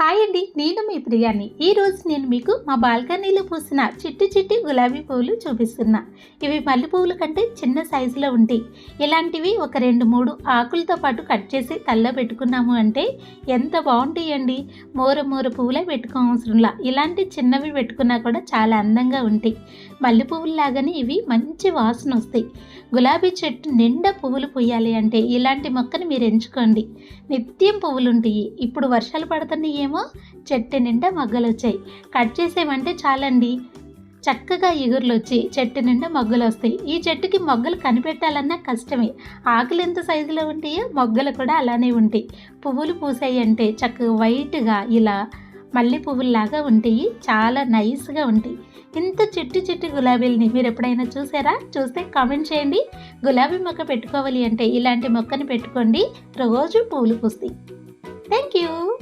Hi అండి నేను మీ ప్రియాని. ఈరోజు నేను మీకు మా బాల్కనీలో పూసిన చిట్టి చిట్టి గులాబీ పువ్వులు చూపిస్తున్నా. ఇవి మల్లె పువ్వుల కంటే చిన్న సైజులో ఉంటాయి. ఇలాంటివి ఒక రెండు మూడు ఆకులతో పాటు కట్ చేసి తల్లో పెట్టుకున్నాము అంటే ఎంత బాగుంటాయండి. మోర మోర పువ్వులే పెట్టుకోవసరంలా ఇలాంటి చిన్నవి పెట్టుకున్నా కూడా చాలా అందంగా ఉంటాయి. మల్లె పువ్వుల్లాగానే ఇవి మంచి వాసన వస్తాయి. గులాబీ చెట్టు నిండా పువ్వులు పూయాలి అంటే ఇలాంటి మొక్కను మీరు ఎంచుకోండి. నిత్యం పువ్వులు ఉంటాయి ఇప్పుడు వర్షాలు పడుతున్నాయి ఏమో చెట్టు నిండా మొగ్గలు వచ్చాయి కట్ చేసేమంటే చాలండి. చక్కగా ఎగురులు వచ్చి చెట్టు నిండా మొగ్గలు వస్తాయి ఈ చెట్టుకి మొగ్గలు కనిపెట్టాలన్నా కష్టమే. ఆకులు ఎంత సైజులో ఉంటాయో మొగ్గలు కూడా అలానే ఉంటాయి. పువ్వులు పూసాయి అంటే చక్కగా వైట్గా ఇలా మల్లె పువ్వుల్లాగా ఉంటాయి. చాలా నైస్గా ఉంటాయి. ఇంత చిట్టి చిట్టి గులాబీలని మీరు ఎప్పుడైనా చూసారా? చూస్తే కామెంట్ చేయండి. గులాబీ మొక్క పెట్టుకోవాలి అంటే ఇలాంటి మొక్కని పెట్టుకోండి. రోజు పువ్వులు పూస్తాయి. Thank you